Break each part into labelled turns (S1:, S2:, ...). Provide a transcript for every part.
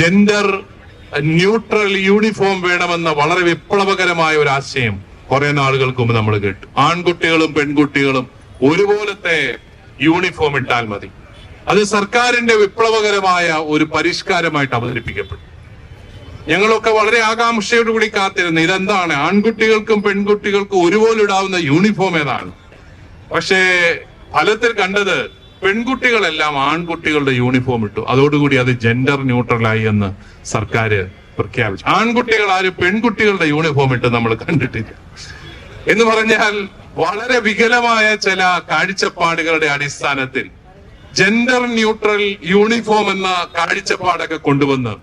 S1: Gender neutral uniform വേണമെന്ന വളരെ വിപ്ലവകരമായ ഒരു ആശയം കുറെ നാളുകൾക്ക് മുമ്പ് നമ്മൾ കേട്ടു. ആൺകുട്ടികളും പെൺകുട്ടികളും ഒരുപോലത്തെ യൂണിഫോം ഇട്ടാൽ മതി. അത് സർക്കാരിന്റെ വിപ്ലവകരമായ ഒരു പരിഷ്കാരമായിട്ട് അവതരിപ്പിക്കപ്പെട്ടു. ഞങ്ങളൊക്കെ വളരെ ആകാംക്ഷയോടുകൂടി കാത്തിരുന്നു ഇതെന്താണ്? ആൺകുട്ടികൾക്കും പെൺകുട്ടികൾക്കും ഒരുപോലെ ഇടാവുന്ന യൂണിഫോം ഏതാണ്? പക്ഷേ ഫലത്തിൽ കണ്ടത് പെൺകുട്ടികളെല്ലാം ആൺകുട്ടികളുടെ യൂണിഫോം ഇട്ടു. അതോടുകൂടി അത് ജെൻഡർ ന്യൂട്രലായി എന്ന് സർക്കാർ പ്രഖ്യാപിച്ചു. ആൺകുട്ടികൾ ആരും പെൺകുട്ടികളുടെ യൂണിഫോം ഇട്ട് നമ്മൾ കണ്ടിട്ടില്ല. എന്ന് പറഞ്ഞാൽ വളരെ വികലമായ ചില കാഴ്ചപ്പാടുകളുടെ അടിസ്ഥാനത്തിൽ ജെൻഡർ ന്യൂട്രൽ യൂണിഫോം എന്ന കാഴ്ചപ്പാടൊക്കെ കൊണ്ടുവന്ന്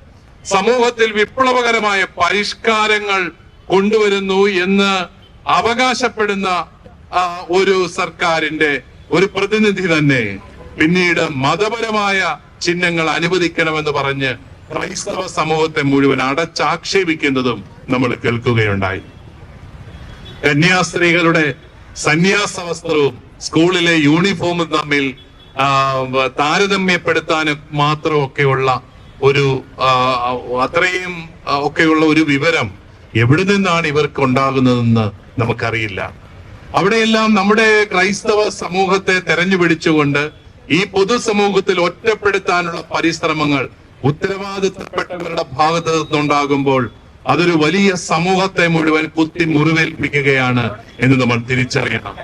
S1: സമൂഹത്തിൽ വിപ്ലവകരമായ പരിഷ്കാരങ്ങൾ കൊണ്ടുവരുന്നു എന്ന് അവകാശപ്പെടുന്ന ഒരു സർക്കാരിന്റെ ഒരു പ്രതിനിധി തന്നെ പിന്നീട് മതപരമായ ചിഹ്നങ്ങൾ അനുവദിക്കണമെന്ന് പറഞ്ഞ് ക്രൈസ്തവ സമൂഹത്തെ മുഴുവൻ അടച്ചാക്ഷേപിക്കുന്നതും നമ്മൾ കേൾക്കുകയുണ്ടായി. കന്യാസ്ത്രീകളുടെ സന്യാസ വസ്ത്രവും സ്കൂളിലെ യൂണിഫോമും തമ്മിൽ താരതമ്യപ്പെടുത്താനും മാത്രമൊക്കെയുള്ള ഒരു അത്രയും ഒക്കെയുള്ള ഒരു വിവരം എവിടെ നിന്നാണ് ഇവർക്ക് ഉണ്ടാകുന്നതെന്ന് നമുക്കറിയില്ല. അവിടെയെല്ലാം നമ്മുടെ ക്രൈസ്തവ സമൂഹത്തെ തെരഞ്ഞു പിടിച്ചുകൊണ്ട് ഈ പൊതുസമൂഹത്തിൽ ഒറ്റപ്പെടുത്താനുള്ള പരിശ്രമങ്ങൾ ഉത്തരവാദിത്തപ്പെട്ടവരുടെ ഭാഗത്ത് നിന്നുണ്ടാകുമ്പോൾ അതൊരു വലിയ സമൂഹത്തെ മുഴുവൻ കുത്തി മുറിവേൽപ്പിക്കുകയാണ് എന്ന് നമ്മൾ തിരിച്ചറിയണം.